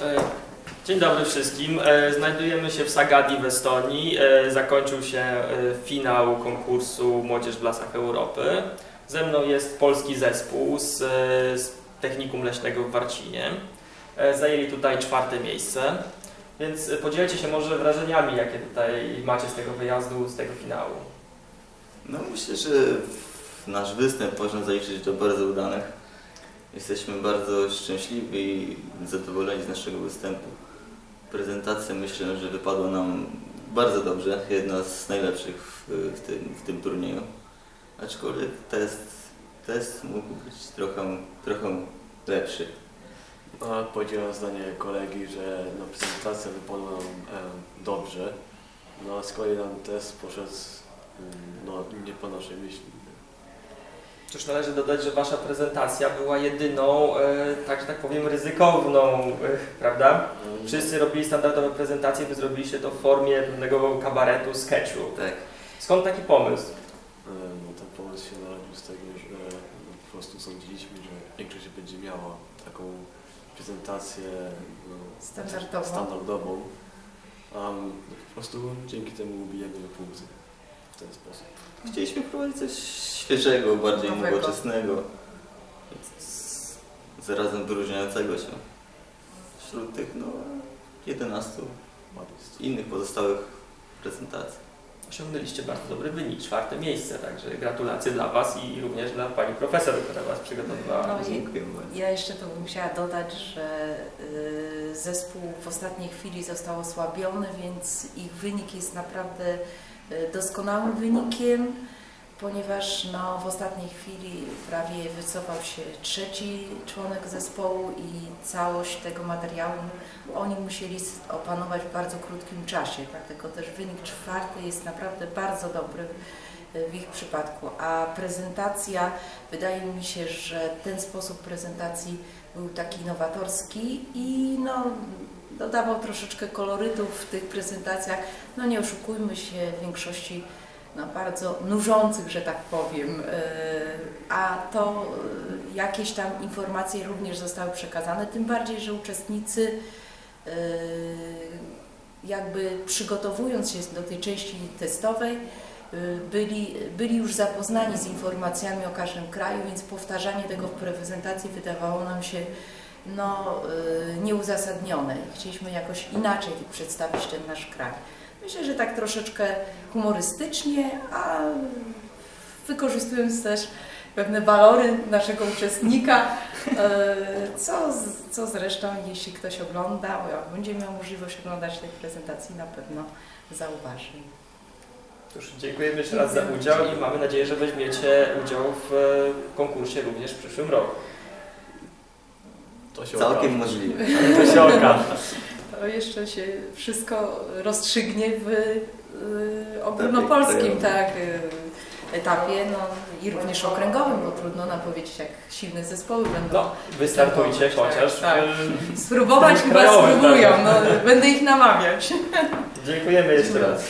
E, Dzień dobry wszystkim. E, Znajdujemy się w Sagadi w Estonii. E, Zakończył się finał konkursu Młodzież w Lasach Europy. Ze mną jest polski zespół z, Technikum Leśnego w Warcinie. Zajęli tutaj czwarte miejsce. Więc podzielcie się może wrażeniami, jakie tutaj macie z tego wyjazdu, z tego finału. No myślę, że nasz występ można zaliczyć do bardzo udanych. Jesteśmy bardzo szczęśliwi i zadowoleni z naszego występu. Prezentacja myślę, że wypadła nam bardzo dobrze, jedna z najlepszych w, w, tym, w tym turnieju. Aczkolwiek test, test mógł być trochę, trochę lepszy. A podzielam zdanie kolegi, że no, prezentacja wypadła nam e, dobrze, no a z kolei nam test poszedł mm, no, nie po naszej myśli. Cóż, należy dodać, że Wasza prezentacja była jedyną, e, tak że tak powiem, ryzykowną, e, prawda? Mm, Wszyscy robili standardowe prezentacje, Wy zrobiliście to w formie pewnego kabaretu, sketchu. Tak. Skąd taki pomysł? e, No, ten pomysł się narodził z tego, że no, po prostu sądziliśmy, że większość będzie miała taką prezentację no, Standardową. standardową. A my po prostu dzięki temu ubijemy punkty w ten sposób. Chcieliśmy wprowadzić coś świeżego, bardziej Nowego. nowoczesnego, z- zarazem wyróżniającego się wśród tych no, 11 Ładnie jest. innych pozostałych prezentacji. Osiągnęliście bardzo dobry wynik, czwarte miejsce, także gratulacje dla Was i również dla Pani Profesor, która Was przygotowywała. No Dziękuję bardzo. ja jeszcze tu bym chciała dodać, że y, zespół w ostatniej chwili został osłabiony, więc ich wynik jest naprawdę doskonałym wynikiem, ponieważ no, w ostatniej chwili prawie wycofał się trzeci członek zespołu i całość tego materiału oni musieli opanować w bardzo krótkim czasie, dlatego też wynik czwarty jest naprawdę bardzo dobry y, w ich przypadku, a prezentacja, wydaje mi się, że ten sposób prezentacji był taki nowatorski i no, dodawał troszeczkę kolorytów w tych prezentacjach. No nie oszukujmy się, w większości no, bardzo nużących, że tak powiem, y, a to y, jakieś tam informacje również zostały przekazane, tym bardziej, że uczestnicy y, jakby przygotowując się do tej części testowej, byli, byli już zapoznani z informacjami o każdym kraju, więc powtarzanie tego w prezentacji wydawało nam się no, y, nieuzasadnione. i Chcieliśmy jakoś inaczej przedstawić ten nasz kraj. Myślę, że tak troszeczkę humorystycznie, a wykorzystując też pewne walory naszego uczestnika, e, co, co zresztą, jeśli ktoś ogląda, będzie miał możliwość oglądać tej prezentacji, na pewno zauważy. Cóż, dziękujemy jeszcze raz za udział i mamy nadzieję, że weźmiecie udział w e, konkursie również w przyszłym roku. To się Całkiem okaże. możliwe. To się okaże. To jeszcze się wszystko rozstrzygnie w y, ogólnopolskim tak, y, etapie, no i również okręgowym, bo trudno nam powiedzieć, jak silne zespoły będą. No, wystartujcie Tak, chociaż. tak. e, Spróbować chyba Krajowym, spróbują, tak. no, będę ich namawiać. Dziękujemy jeszcze raz.